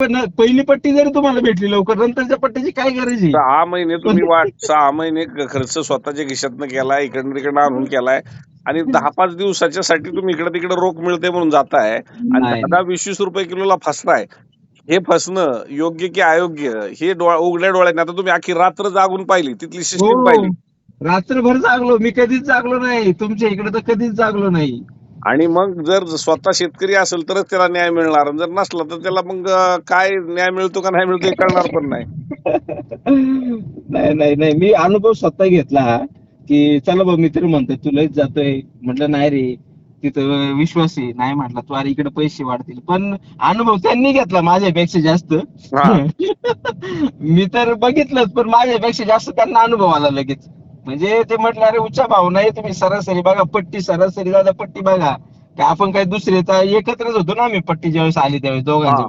पण पहिली पट्टी जरी तुम्हाला भेटली लवकर नंतरच्या पट्टीची काय गरज आहे? सहा महिने तुम्ही वाट सहा महिने खर्च स्वतःच्या खिशातनं केलाय इकडनं तिकडनं आणून केलाय. आणि दहा पाच दिवसाच्या साठी तुम्ही इकडे तिकडे रोख मिळते म्हणून जाताय. आणि नाही. दहा वीस वीस रुपये किलोला फसताय हे फसणं योग्य की अयोग्य हे डोळा उघड्या डोळ्याने आता तुम्ही अख्खी रात्र जागून पाहिली तिथली सिस्टीम हो. पाहिली. रात्रभर जागलो. मी कधीच जागलो नाही. तुमच्या इकडे तर कधीच जागलो नाही. आणि मग जर स्वतः शेतकरी असेल तरच त्याला न्याय मिळणार. जर नसला तर त्याला मग काय न्याय मिळतो का नाही मिळतो हे कळणार पण नाही. नाही नाही नाही. मी अनुभव स्वतः घेतला की चला बा मित्र म्हणतोय तुलाच जातोय. म्हटलं नाही रे तिथं विश्वास आहे. नाही म्हटलं तू अरे इकडे पैसे वाढतील. पण अनुभव त्यांनी घेतला माझ्यापेक्षा जास्त. मी तर बघितलंच पण माझ्यापेक्षा जास्त त्यांना अनुभव आला लगेच. म्हणजे ते म्हटलं अरे उच्च भाव नाही तुम्ही सरासरी बघा पट्टी सरासरी दादा पट्टी बघा. काय आपण काय दुसरे तर एकत्रच होतो ना आम्ही पट्टी ज्यावेळेस आली त्यावेळेस दोघांचे.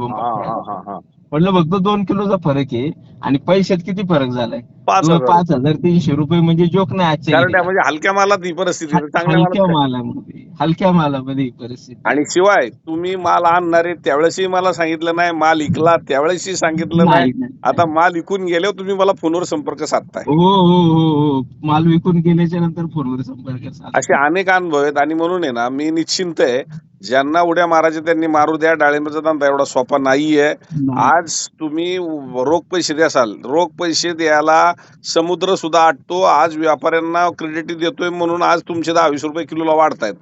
म्हटलं फक्त दोन किलोचा फरक आहे आणि पैशात किती फरक झालाय? पाच हजार. पाच हजार तीनशे रुपये म्हणजे जोक नाही आजच्या कारण त्या. म्हणजे हलक्या मालात ही परिस्थिती आहे. चांगल्या हलक्या मालात? मालामध्ये हलक्या मालामध्ये ही परिस्थिती आणि शिवाय तुम्ही माल आणणारे त्यावेळेसही मला सांगितलं नाही माल इकला त्यावेळेसही सांगितलं नाही, नाही नाही. आता माल इकून गेल्यावर तुम्ही मला फोनवर संपर्क साधताय हो हो हो हो माल विकून गेल्याच्यानंतर फोनवर संपर्क साधा. असे अनेक अनुभव आहेत आणि म्हणून आहे ना मी निश्चिंत आहे ज्यांना उड्या मारायचे त्यांनी मारू द्या डाळिंबाचा धंदा एवढा सोपा नाहीये नाही. आज तुम्ही रोख पैसे द्यासाल रोख पैसे द्यायला समुद्र सुद्धा आटतो आज व्यापाऱ्यांना क्रेडिट देतोय म्हणून आज तुमचे दहा वीस रुपये किलोला वाढतायत.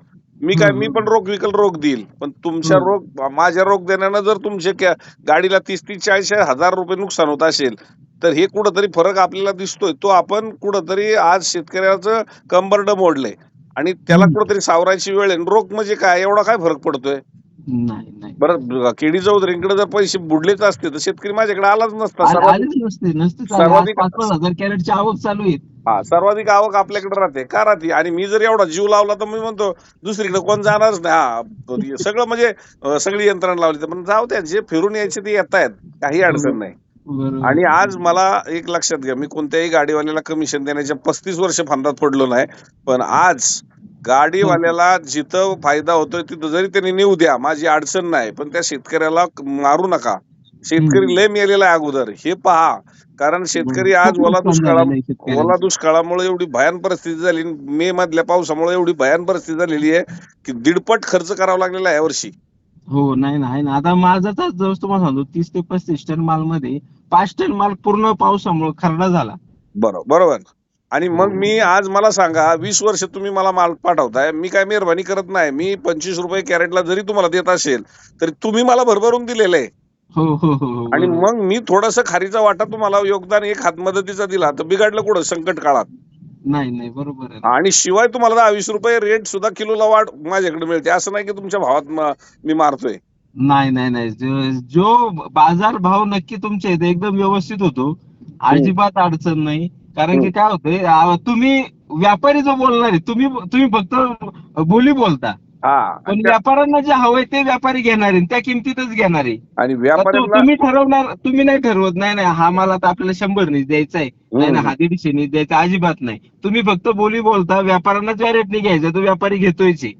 मी काय मी पण रोख विकल रोख देईल. पण तुमच्या. रोख माझ्या रोख देण्यानं जर तुमचे क्या- गाडीला तीस तीस चाळीस हजार रुपये नुकसान होत असेल तर हे कुठंतरी फरक आपल्याला दिसतोय. तो आपण कुठंतरी आज शेतकऱ्याचं कंबरड मोडलंय. आणि त्याला. कुठंतरी सावरायची वेळ आहे. रोख म्हणजे काय? एवढा काय फरक पडतोय? नाही नाही. बरं केडी चौधरीकडे जर पैसे बुडलेच असते तर शेतकरी माझ्याकडे आलाच नसता. आले- सर्वाधिक आलेच नसते नसते चालू. आज सर्वाधिक- पाच पाच हजार कॅरेटची आवक चालू आहे. हा सर्वाधिक आवक आपल्याकडे राहते. का राहते? आणि मी जर एवढा जीव लावला तर मी म्हणतो दुसरीकडे कोण जाणारच नाही. हा सगळं म्हणजे अं, सगळी यंत्रणा लावली तर पण जाऊ द्या जे फिरून यायचे ते येत आहेत. काही अडचण नाही. बरोबर. आणि आज मला एक लक्षात घ्या मी कोणत्याही गाडीवाल्याला कमिशन देण्याच्या पस्तीस वर्ष फांदात पडलो नाही पण आज गाडीवाल्याला जिथं फायदा होतोय तिथं जरी त्यांनी नेऊ द्या माझी अडचण नाही पण त्या शेतकऱ्याला मारू नका. शेतकरी. लय मेलेला आहे अगोदर हे पहा. कारण शेतकरी आज ओला दुष्काळा. ओला दुष्काळामुळे एवढी भयान परिस्थिती झाली मे मधल्या पावसामुळे एवढी भयान परिस्थिती झालेली आहे की दीडपट खर्च करावा लागलेला आहे यावर्षी. हो नाही नाही ना. आता माझा जवळ तुम्हाला सांगतो तीस ते पस्तीस टन माल मध्ये पाच टन माल पूर्ण पावसामुळे खरडा झाला. बरोबर बरोबर. आणि मग मी आज मला सांगा वीस वर्ष तुम्ही मला माल पाठवताय मी काय मेहरबानी करत नाही मी पंचवीस रुपये कॅरेटला जरी तुम्हाला देत असेल तरी तुम्ही मला भरभरून दिलेलं. आहे हो हो हो. आणि. मग मी थोडस खारीचा वाटा तुम्हाला योगदान एक हात मदतीचा दिला तर बिघडलं कुठं संकट काळात? नाही नाही बरोबर आहे. आणि शिवाय तुम्हाला दहा वीस रुपये रेट सुद्धा किलोला वाढ माझ्याकडे मिळते असं नाही की तुमच्या भावात म- मारतोय. नाही नाही नाही. जो- जो बाजार भाव नक्की तुमच्या इथे एकदम व्यवस्थित होतो. अजिबात अडचण नाही. कारण की काय होतंय आ, तुम्ही व्यापारी जो बोलणार आहे तुम्ही तुम्ही फक्त बोली बोलता. हा पण आणि त्या- व्यापाऱ्यांना जे हवंय ते व्यापारी घेणार आहे त्या किमतीतच घेणार आहे. आणि तर तो- व्यापाऱ्यांना तुम्ही ठरवणार तुम्ही नाही ठरवत नाही नाही हा माल आता आपल्याला शंभर नीच द्यायचा आहे नाही ना हा दीडशे नीच द्यायचा अजिबात नाही. तुम्ही फक्त बोली बोलता व्यापाऱ्यांना ज्या रेटने घ्यायचा तो व्यापारी घेतोयच आहे.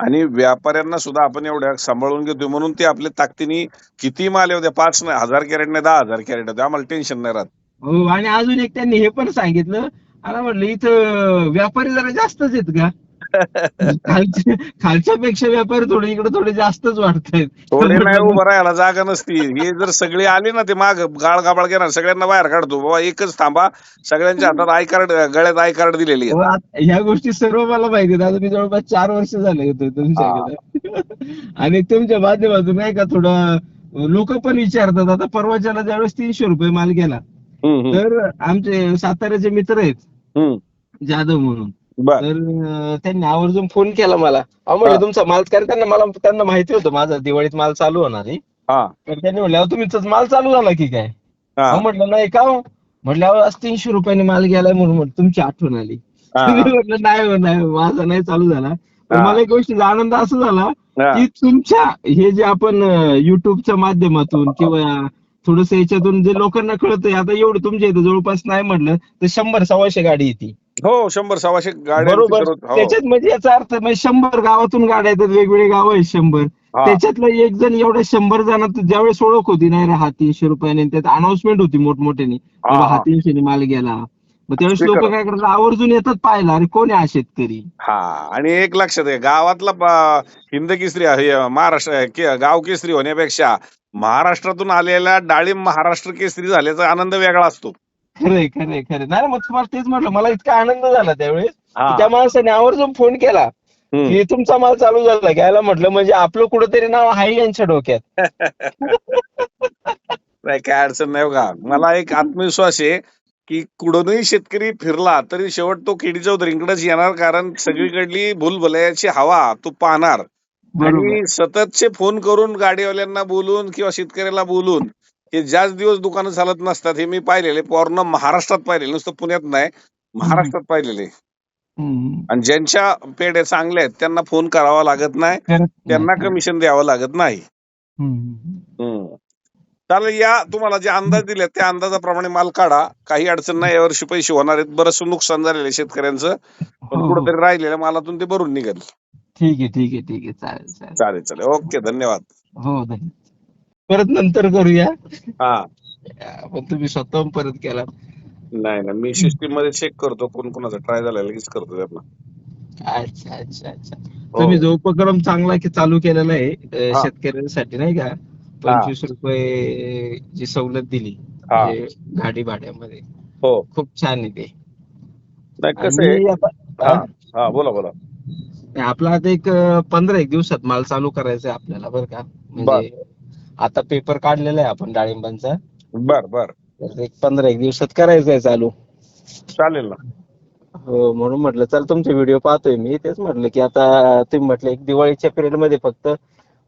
आणि व्यापाऱ्यांना सुद्धा आपण एवढ्या सांभाळून घेतोय म्हणून ते आपल्या ताकदीने किती माल येऊ द्या पाच नाही हजार कॅरेट नाही दहा हजार कॅरेट द्या आम्हाला टेन्शन नाही राहत. हो आणि अजून एक त्यांनी हे पण सांगितलं. मला म्हटलं इथं व्यापारी जरा जास्तच आहेत का? खालच्या खालच्या पेक्षा व्यापारी थोडे इकडे थोडे जास्तच वाटतायत थोडे नाही उभं राहायला जागा नसती. हे जर सगळे आले ना ते माग गाळ गाबाळ घेणार सगळ्यांना बाहेर काढतो. बाबा एकच थांबा. सगळ्यांच्या हातात आय कार्ड गळ्यात आय कार्ड दिलेली हो, आहे ह्या गोष्टी सर्व मला माहिती आहेत. आता मी जवळपास चार वर्ष झाले होते तुमच्याकडे आणि तुमच्या माध्यमातून नाही का थोडं लोक पण विचारतात. आता परवाच्याला ज्यावेळेस तीनशे रुपये माल गेला तर आमचे साताऱ्याचे मित्र आहेत. जाधव म्हणून. तर त्यांनी आवर्जून फोन केला मला. हा. तुमचा माल कारण त्यांना मला त्यांना माहिती होतं माझा दिवाळीत माल चालू होणार आहे. हा. तर त्यांनी म्हटलं अहो, तुमचा माल चालू झाला की काय? हा. म्हटलं नाही का हो? म्हटलं अहो, आज तीनशे रुपयाने माल गेलाय म्हणून तुमची आठवण आली. हा. म्हटलं नाही हो, नाही हो, माझा नाही चालू झाला. मला एक गोष्टीचा आनंद असा झाला. की तुमच्या हे जे आपण युट्यूबच्या माध्यमातून किंवा थोडस याच्यातून जे लोकांना कळतंय आता एवढं तुमच्या इथं जवळपास नाही म्हटलं तर शंभर सव्वाशे गाडी येते हो शंभर सव्वाशे गाड्या बरोबर हो. त्याच्यात म्हणजे याचा अर्थ म्हणजे शंभर गावातून गाड्या येतात वेगवेगळे गाव आहेत शंभर हा. त्याच्यातलं एक जण एवढ्या शंभर जणात ज्यावेळेस ओळख होती नाही रे हा तीनशे रुपयाने त्यात अनाउन्समेंट होती मोठमोठ्याने हा, बाबा हा हा. तीनशेने माल गेला मग त्यावेळेस लोक. काय करतात आवर्जून येतात पाहायला अरे कोण आहे हा शेतकरी हा आणि एक लक्षात घ्या गावातला हिंद केसरी हे महाराष्ट्र के- गाव केसरी होण्यापेक्षा महाराष्ट्रातून आलेल्या डाळिंब महाराष्ट्र केसरी झाल्याचा आनंद वेगळा असतो. खरंय खरंय खरंय. नाही मग तुम्हाला तेच म्हटलं मला इतका आनंद झाला त्यावेळेस. की त्या माणसाने आवर्जून फोन केला. की तुमचा माल चालू झाला. घ्यायला म्हटलं म्हणजे आपलं कुठंतरी नाव आहे यांच्या डोक्यात. नाही काय अडचण नाही बघा. मला एक आत्मविश्वास आहे की कुठूनही शेतकरी फिरला तरी शेवट तो केडी चौधरीकडेच येणार कारण सगळीकडली भूलभुलयाची हवा तो पाहणार. आणि सततचे फोन करून गाडीवाल्यांना बोलून किंवा शेतकऱ्याला बोलून हे ज्याच दिवस दुकानं चालत नसतात हे मी पाहिलेले. पूर्ण महाराष्ट्रात पाहिलेले नुसतं पुण्यात नाही महाराष्ट्रात पाहिलेले. आणि ज्यांच्या पेढ्या चांगल्या आहेत त्यांना फोन करावा लागत नाही त्यांना. कमिशन द्यावं लागत नाही. चालेल या तुम्हाला जे अंदाज दिले त्या अंदाजाप्रमाणे माल काढा. काही अडचण नाही यावर्षी पैसे होणार आहेत. बरंच नुकसान झालेलं आहे शेतकऱ्यांचं. पण हो. कुठेतरी राहिलेल्या मालातून ते भरून निघेल. ठीक आहे ठीक आहे ठीक आहे. चालेल चालेल. चालेल चालेल. ओके धन्यवाद. हो धन्यवाद. परत नंतर करूया? हा. पण तुम्ही स्वतःहून परत केला. नाही नाही. मी सिस्टीममध्ये चेक करतो. कोण कोणाचा ट्राय झाला लगेच करतो त्यांना. अच्छा अच्छा अच्छा. हो. तुम्ही जो उपक्रम चांगला की चालू केलेला आहे हा. शेतकऱ्यांसाठी नाही का? पंचवीस रुपये जी सवलत दिली हा. म्हणजे गाडी भाड्यामध्ये हो. खूप छान आहे ते. नाही कसं आहे? आणि आता हा हा? हा बोला बोला. आपला आता एक पंधरा एक दिवसात माल चालू करायचा आहे आपल्याला बरं का. म्हणजे आता पेपर काढलेला आहे आपण डाळिंबांचा. बर बर. तर एक पंधरा एक दिवसात करायचं आहे चालू. चालेल ना. हो म्हणून म्हटलं चल तुमचे व्हिडिओ पाहतोय मी. तेच म्हटलं की आता तुम्ही म्हटलं एक दिवाळीच्या पिरियडमध्ये फक्त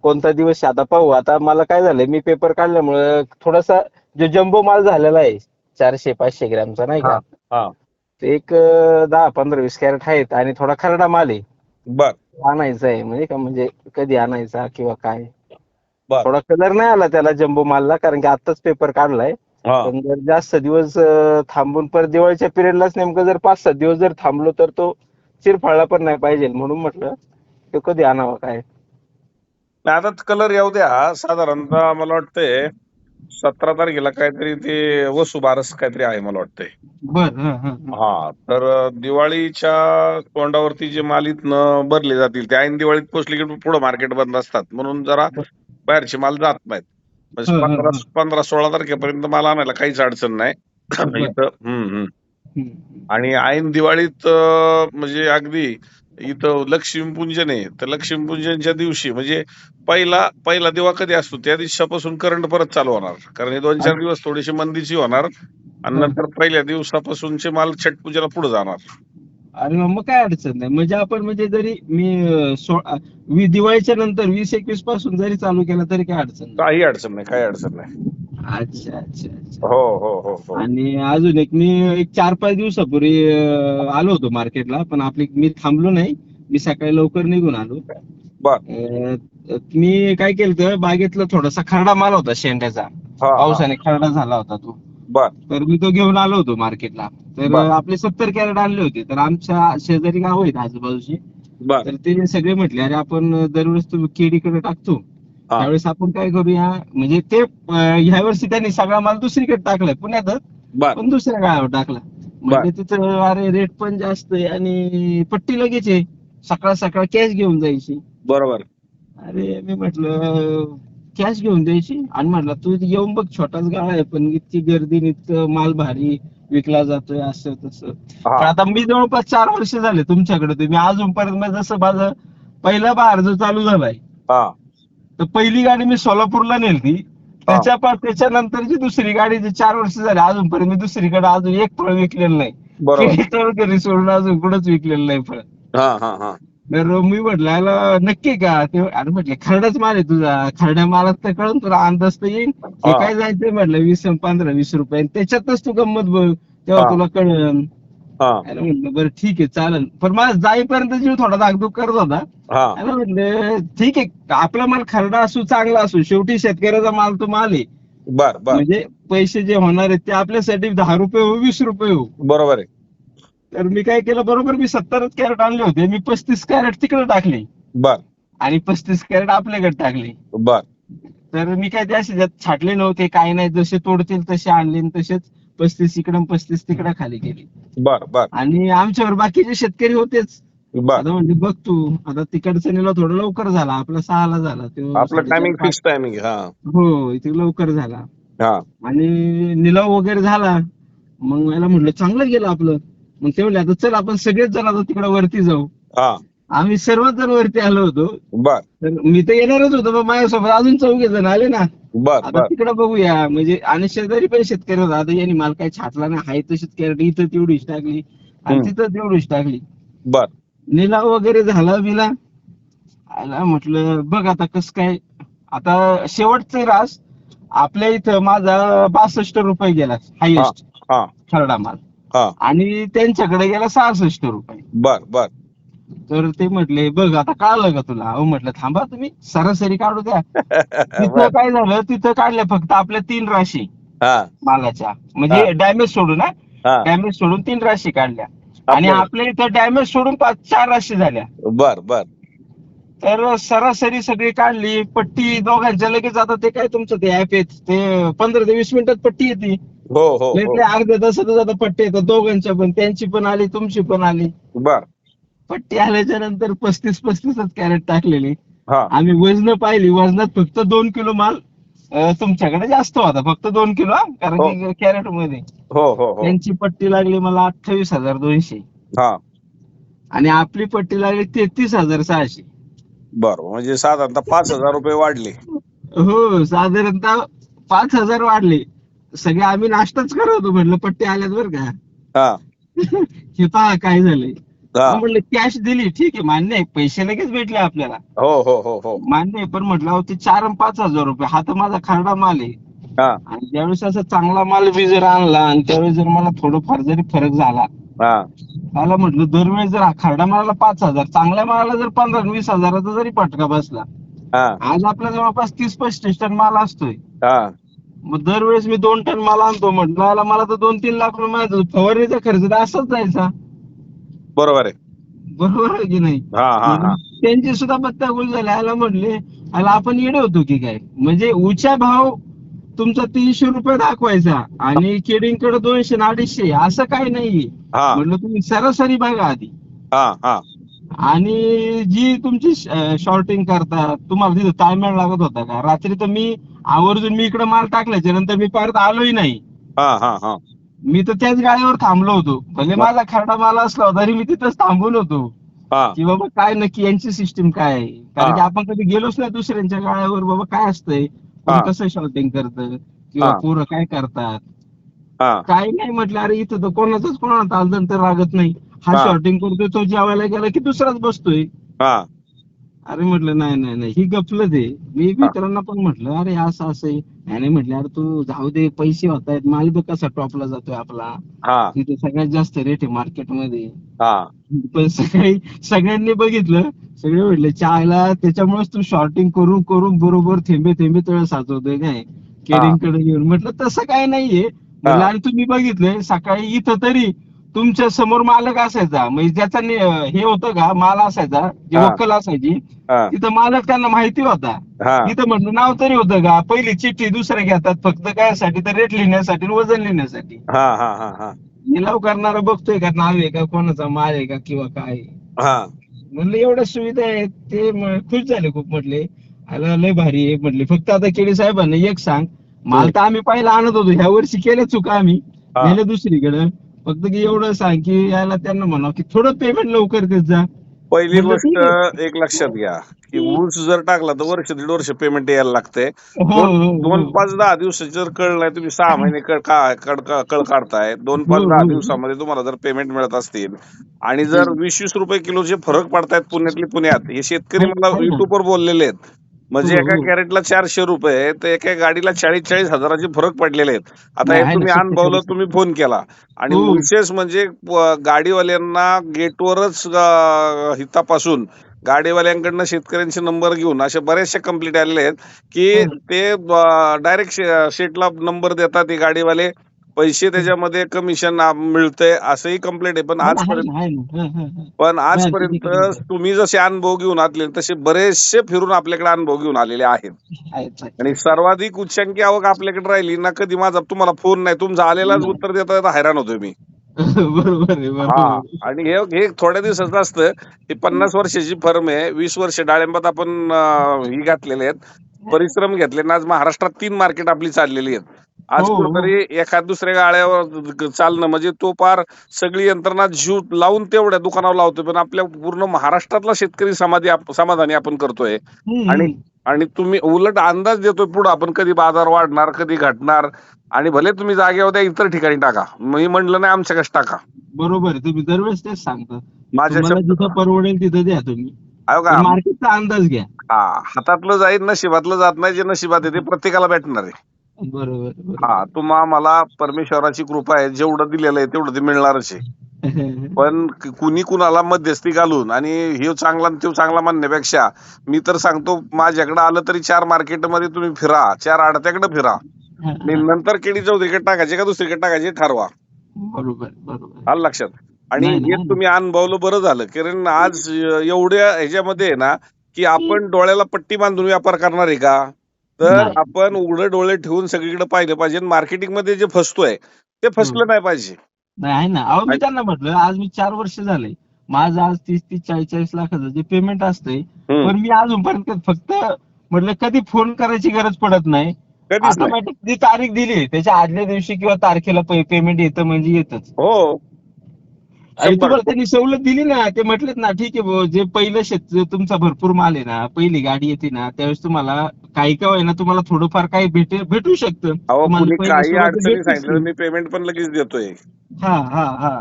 कोणता दिवस आता पाहू. आता मला काय झालंय मी पेपर काढल्यामुळं थोडासा जो जम्बो माल झालेला आहे चारशे पाचशे ग्रॅमचा नाही का? हा ते एक दहा पंधरा वीस कॅरेट आहेत आणि थोडा खरडा माल आहे. बर. आणायचा आहे म्हणजे का म्हणजे कधी आणायचा किंवा काय? बर. थोडा कलर नाही आला त्याला जम्बो मालला कारण की आताच पेपर काढलाय. हा. पण जर जास्त दिवस अं, थांबून परत दिवाळीच्या पिरियडलाच नेमकं जर पाच सात दिवस जर थांबलो तर तो चिरफाळला पण नाही पाहिजे म्हणून म्हटलं तो कधी आणावा काय? आता कलर येऊ द्या. साधारणतः मला वाटतंय सतरा तारखेला काहीतरी ते वसुबारस काहीतरी आहे मला वाटतंय. बर हा तर दिवाळीच्या तोंडावरती जे माल इथनं भरले जातील ते ऐन दिवाळीत पोचले की पुढे मार्केट बंद असतात. म्हणून जरा बाहेरचे माल जात नाहीत. म्हणजे हं, हं, पंधरा. पंधरा सोळा तारखेपर्यंत माल आणायला काहीच अडचण नाही. इथं हम्म हम्म आणि ऐन दिवाळीत अं, म्हणजे अगदी इथं लक्ष्मीपूजन आहे. तर लक्ष्मीपूजनच्या दिवशी म्हणजे पहिला पहिला दिवा कधी असतो? त्या दिवसापासून करंट परत चालू होणार. कारण हे दोन चार दिवस थोडीशी मंदीची होणार आणि. नंतर पहिल्या दिवसापासूनचे माल छट पूजेला पुढे जाणार. आणि मग काय अडचण नाही. म्हणजे आपण म्हणजे जरी मी अं, सो- अं, वी- दिवाळीच्या नंतर वीस एकवीसपासून जरी चालू केला तरी काय अडचण नाही. काही अडचण नाही काही अडचण नाही. अच्छा अच्छा अच्छा. हो हो हो हो. आणि अजून एक मी एक चार पाच दिवसापूर्वी अं, आलो होतो मार्केटला पण आपली मी थांबलो नाही. मी सकाळी लवकर निघून आलो. बर. अं, मी काय केलं तर बागेतला थोडासा खरडा माल होता शेंड्याचा. हा, हा. पावसाने खरडा झाला होता तो. बर. तर मी तो घेऊन आलो होतो मार्केटला. तर बर. आपले सत्तर कॅरेट आणले होते. तर आमच्या शेजारी गाव आहेत आजूबाजूची. बर. तर ते सगळे म्हटले अरे आपण दरवेळेस तू केडीकडे टाकतो. हा. त्यावेळेस आपण काय करूया म्हणजे ते अं, ह्या वर्षी त्यांनी सगळा माल दुसरीकडे टाकलाय पुण्यातच. बर. पण दुसऱ्या गावावर टाकला. म्हणजे तिथं अरे रेट पण जास्त आहे आणि पट्टी लगेच आहे. सकाळ सकाळ कॅश घेऊन जायची. बरोबर. अरे मी म्हटलं कॅश घेऊन द्यायची. आणि म्हटलं तू येऊन बघ छोटाच गाळा आहे पण इतकी गर्दी आणि इतकं माल भारी विकला जातोय असं तसं. पण हा आता मी जवळपास चार वर्ष झाले तुमच्याकडे तुम्ही अजूनपर्यंत माझं जसं माझं पहिला बहार जो चालू झालाय हा. तर पहिली गाडी मी सोलापूरला नेलती. त्याच्या पा- त्याच्यानंतरची दुसरी गाडी जी चार वर्ष झाली अजूनपर्यंत मी दुसरीकडे अजून एक फळ विकलेलं नाही. सोडून अजून कुठंच विकलेलं नाही फळ हा हा हा. तर मी म्हटलं याला नक्की का? ते अरे म्हटलं खरडाच माल आहे तुझा. खरड्या मालात तर कळून तुला अंदाज तर येईल. हे. काय जायचंय म्हटलं वीस पंधरा वीस रुपये. त्याच्यातच तू गंमत बघ तेव्हा. तुला कळन हा. म्हटलं बरं ठीक आहे चालेल. पण मला जाईपर्यंत जीव थोडा धाकधूक करत होता. हा. म्हटलं ठीक आहे आपला माल खरडा असू चांगला असू शेवटी शेतकऱ्याचा माल तो माल आहे. बर बर. म्हणजे पैसे जे होणार आहेत ते आपल्यासाठी दहा रुपये हो वीस रुपये हो बरोबर आहे. तर मी काय केलं बरोबर मी सत्तरच कॅरेट आणले होते मी पस्तीस कॅरेट तिकडे टाकले. बर. आणि पस्तीस कॅरेट आपल्याकडे टाकले. बर. तर मी काय ते असे त्यात छाटले नव्हते काही नाही जसे तोडतील तसे आणले आणि तसेच पस्तीस इकडं पस्तीस तिकडं खाली गेले. बर बर. आणि आमच्यावर बाकीचे शेतकरी होतेच. बर. आता म्हणजे बघ तू आता तिकडचा निला थोडा लवकर झाला. आपला सहाला झाला. तो आपलं टायमिंग. फिक्स टायमिंग हा. हो इथे लवकर झाला. हा. आणि निलाव वगैरे झाला. मग मला म्हटलं चांगलं गेलं आपलं. मग ते म्हणले आता चल आपण सगळेच जण आता तिकडे वरती जाऊ. हा. आम्ही सर्वच जण वरती आलो होतो. बर. तर मी तर येणारच होतो पण माझ्यासोबत अजून चौघे जण आले ना. बर आता बर. तिकडे बघूया. म्हणजे आणि शेजारी पण शेतकरी होता. आता यांनी माल काही छाटला नाही. हाय तशीच कॅरेट इथं तेवढीच टाकली. आणि हम्म. तिथं तेवढीच टाकली. बर. निलाव वगैरे झाला बिला. आला म्हटलं बघ आता कस काय. आता शेवटचे रास आपल्या इथं माझा बासष्ट रुपये गेला हायेस्ट हा. खरडा माल. हा. आणि त्यांच्याकडे गेला सहासष्ट रुपये. बर बर. तर ते म्हटले बघ आता कळलं का तुला? अहो म्हटलं थांबा तुम्ही सरासरी काढू द्या. तिथं काय झालं तिथं काढल्या फक्त आपल्या तीन राशी हा. मालाच्या. म्हणजे डॅमेज सोडून ना हा. डॅमेज सोडून तीन राशी काढल्या. आणि आपल्या- इथं डॅमेज सोडून पाच चार राशी झाल्या. बर बर. तर सरासरी सगळी काढली पट्टी दोघांच्या लगेच आता ते काय तुमचं ते ऍप येत ते पंधरा ते वीस मिनिटात पट्टी येते. हो हो हो. अर्ध्या तासातच आता पट्टी येतात दोघांच्या पण त्यांची पण आली तुमची पण आली. बर. पट्टी आल्याच्यानंतर पस्तीस पस्तीसच कॅरेट टाकलेली. हा. आम्ही वजन पाहिली. वजनात फक्त दोन किलो माल तुमच्याकडे जास्त होता. फक्त दोन किलो कारण हो. की कॅरेटमध्ये. हो हो हो. त्यांची पट्टी लागली मला अठ्ठावीस हजार दोनशे. हा. आणि आपली पट्टी लागली तेहतीस हजार सहाशे. बर म्हणजे साधारणतः पाच हजार रुपये वाढले. हो साधारणतः पाच हजार वाढले. सगळे आम्ही नाश्ताच करत होतो. म्हटलं पट्टी आल्यात बरं का. हा. हे पहा काय झालंय. हा. म्हटलं कॅश दिली ठीक आहे मान्य आहे पैसे लगेच भेटले आपल्याला. हो हो हो हो. मान्य आहे पण म्हटलं अहो ते चार आणि पाच हजार रुपये हा तर माझा खरडा माल आहे. हा. आणि ज्यावेळेस असा चांगला माल बी जर आणला आणि त्यावेळेस जर मला थोडंफार जरी फरक झाला हा. मला म्हटलं दरवेळेस जर हा खरडा मालाला पाच हजार चांगल्या मालाला जर पंधरा आणि वीस हजाराचा जरी फटका बसला हा. आज आपल्या जवळपास तीस पस्तीस टन माल असतोय. हा. मग दरवेळेस मी दोन टन माल आणतो म्हटलं याला मला तर दोन तीन लाख रुपये माझा फवारणीचा खर्च तर असाच जायचा. बरोबर आहे. बरोबर आहे की नाही? हा हा हा. त्यांची सुद्धा पत्ता गुल झाला. याला म्हटले याला आपण येडे होतो की काय? म्हणजे उच्या भाव तुमचा तीनशे रुपये दाखवायचा आणि केडिंगकडे दोनशे आणि अडीचशे असं काही नाहीये. हा. म्हटलं तुम्ही सरासरी बघा आधी. हा हा. आणि जी तुमची शॉर्टिंग करतात तुम्हाला तिथं टायमेड लागत होता का? रात्री तर मी आवर्जून मी इकडे माल टाकल्याच्या नंतर मी परत आलोही नाही. हा हा हा. मी तर त्याच गाडीवर थांबलो होतो. भले माझा खरडा माल असला होता तरी मी तिथंच थांबून होतो. हा. की बाबा काय नक्की यांची सिस्टीम काय आहे? कारण की. आपण कधी गेलोच नाही दुसऱ्यांच्या गाड्यावर बाबा काय असतंय? कोण हा. कसं शॉर्टिंग करतं? किंवा हा. पोरं काय करतात? हा. काही नाही म्हटलं अरे इथं तर कोणाचाच कोणाला तालदन तर लागत नाही. हा हा. शॉर्टिंग करतोय तो जेवायला गेला की दुसराच बसतोय. हा. अरे म्हटलं नाही नाही नाही. ही गपलत आहे. मी मित्रांना पण म्हटलं अरे असं असं आहे. याने म्हटलं अरे तू जाऊ दे पैसे होत आहेत माल बघ कसा टॉपला जातोय आपला. हा. तिथे सगळ्यात जास्त रेट आहे मार्केटमध्ये. हा. पण सगळी सगळ्यांनी बघितलं. सगळे म्हटले चायला त्याच्यामुळेच तू शॉर्टिंग करून करून बरोबर थेंबे थेंबे तळ साचवतोय काय? केरिंगकडे घेऊन म्हटलं तसं काय नाहीये. म्हटलं हा. आणि तुम्ही बघितलंय सकाळी इथं तरी तुमच्यासमोर मालक असायचा. म्हणजे ज्याचा नि- हे होतं का माल असायचा जी हा. वक्कल असायची हा. तिथं मालक त्यांना माहिती होता. हा. तिथं म्हटलं नाव तरी होतं का? पहिली चिठ्ठी दुसऱ्या घेतात फक्त कायसाठी तर रेट लिहिण्यासाठी आणि वजन लिहिण्यासाठी. हा हा हा हा. निलाव करणारा बघतोय का नाव आहे का कोणाचा माल आहे का किंवा काय आहे. हा. म्हणलं एवढ्या सुविधा आहेत ते म- खुश झाले खूप म्हटले. आला लय भारी आहे म्हटले. फक्त आता केळी साहेबांना एक सांग. माल तर आम्ही पहिला आणत होतो. ह्या वर्षी केल्या चुका आम्ही. हा. दुसरीकडे. फक्त की एवढं सांग की याला त्यांना म्हणावं की थोडं पेमेंट लवकर देत जा पहिली म्हणलं ठीक गोष्ट एक लक्षात घ्या की ऊस जर टाकला तर वर्ष दीड वर्ष पेमेंट यायला लागते हो, दोन हो, दोन हो. पाच दहा दिवसाची जर कळ नाही तुम्ही सहा महिने कळ कळ काढताय दोन पाच हो, दहा हो. दिवसामध्ये तुम्हाला जर पेमेंट मिळत असतील आणि जर वीस वीस रुपये किलोचे फरक पडतायत पुण्यातले पुण्यात हे शेतकरी हो, मला हो. युट्यूबवर बोललेले आहेत म्हणजे हो, एका हो. कॅरेटला चारशे रुपये तर एका गाडीला चाळीस चाळीस हजाराचे फरक पडलेले आहेत आता हे तुम्ही अनुभवलं. तुम्ही फोन केला आणि हो. विशेष म्हणजे गाडीवाल्यांना गेटवरच हितापासून गाडीवाल्यांकडनं शेतकऱ्यांचे नंबर घेऊन अशा बऱ्याचशा कंप्लेंट आलेल्या आहेत की. ते डायरेक्ट शेटला नंबर देतात ते गाडीवाले पैसे त्याच्यामध्ये कमिशन मिळतंय असंही कंप्लेंट आहे. पण आजपर्यंत ना, ना. पण आजपर्यंत तुम्ही जसे अनुभव घेऊन आले तसे बरेचसे फिरून आपल्याकडे अनुभव घेऊन आलेले आहेत. आणि सर्वाधिक उच्चांकी आवक आपल्याकडे राहिली ना कधी माझा तुम्हाला फोन नाही तुमचा आलेलाच. उत्तर देता हैराण होतोय मी. हा आणि हे थोड्या दिवसाचं असतं ही पन्नास वर्षाची फर्म आहे वीस वर्ष डाळिंबात आपण ही घातलेले आहेत. परिश्रम घेतले आणि आज महाराष्ट्रात तीन मार्केट आपली चाललेली आहेत. आज हो, हो. कुठेतरी एखाद दुसऱ्या गाड्यावर चालणं म्हणजे तो पार सगळी यंत्रणा जीव लावून तेवढ्या दुकानावर लावतोय पण आपल्या पूर्ण महाराष्ट्रातला शेतकरी समाधी समाधानी आपण करतोय. आणि. आणि तुम्ही उलट अंदाज देतोय पुढे आपण कधी बाजार वाढणार कधी घटणार आणि भले तुम्ही जागेवर द्या इतर ठिकाणी टाका. मी म्हणलं नाही आमच्याकडे टाका. बरोबर तुम्ही दरवेळेस तेच सांगता. माझ्या जिथं परवडेल तिथं द्या तुम्ही. मार्केटचा अंदाज घ्या. हा हातातलं जाईल नशिबातलं जात नाही जे नशिबात आहे ते प्रत्येकाला भेटणार आहे. बरोबर. हा तुम्हा मला परमेश्वराची कृपा आहे जेवढं दिलेलं आहे तेवढं ते मिळणारच आहे. पण कुणी कुणाला मध्यस्थी घालून आणि हे चांगला आणि तो चांगला म्हणण्यापेक्षा मी तर सांगतो माझ्याकडे आलं तरी चार मार्केटमध्ये तुम्ही फिरा चार आडत्याकडे फिरा. नंतर केळी चौधरीकडे टाकायचे का दुसरीकडे टाकायचे ठरवा. बरोबर बरोबर. आलं लक्षात? आणि हे. तुम्ही अनुभवलं बरं झालं कारण आज एवढ्या ह्याच्यामध्ये ना की आपण डोळ्याला पट्टी बांधून व्यापार करणार आहे का? तर. आपण उघडे डोळे ठेवून सगळीकडे पाहिलं पाहिजे मार्केटिंगमध्ये जे फसतोय ते फसलं नाही पाहिजे. नाही आहे ना. अहो मी त्यांना म्हटलं आज मी चार वर्ष झाले. माझं आज तीस तीस चाळीस चाळीस लाखाचं जे पेमेंट असतंय हम्म. पण मी अजूनपर्यंत फक्त म्हटलं कधी फोन करायची गरज पडत नाही. ऑटोमॅटिक जी तारीख दिली त्याच्या आदल्या दिवशी किंवा तारखेला पेमेंट येतं म्हणजे येतच. हो. आणि. तुम्हाला त्यांनी सवलत दिली ना ते म्हटलेत ना ठीक आहे जे पहिलं शेत तुमचा भरपूर माल आहे ना पहिली गाडी येते ना त्यावेळेस तुम्हाला काही का होईना तुम्हाला थोडंफार काही भेटे भेटू शकतं काही अडचणी सांगितलं. मी पेमेंट पण लगेच देतोय हा हा हा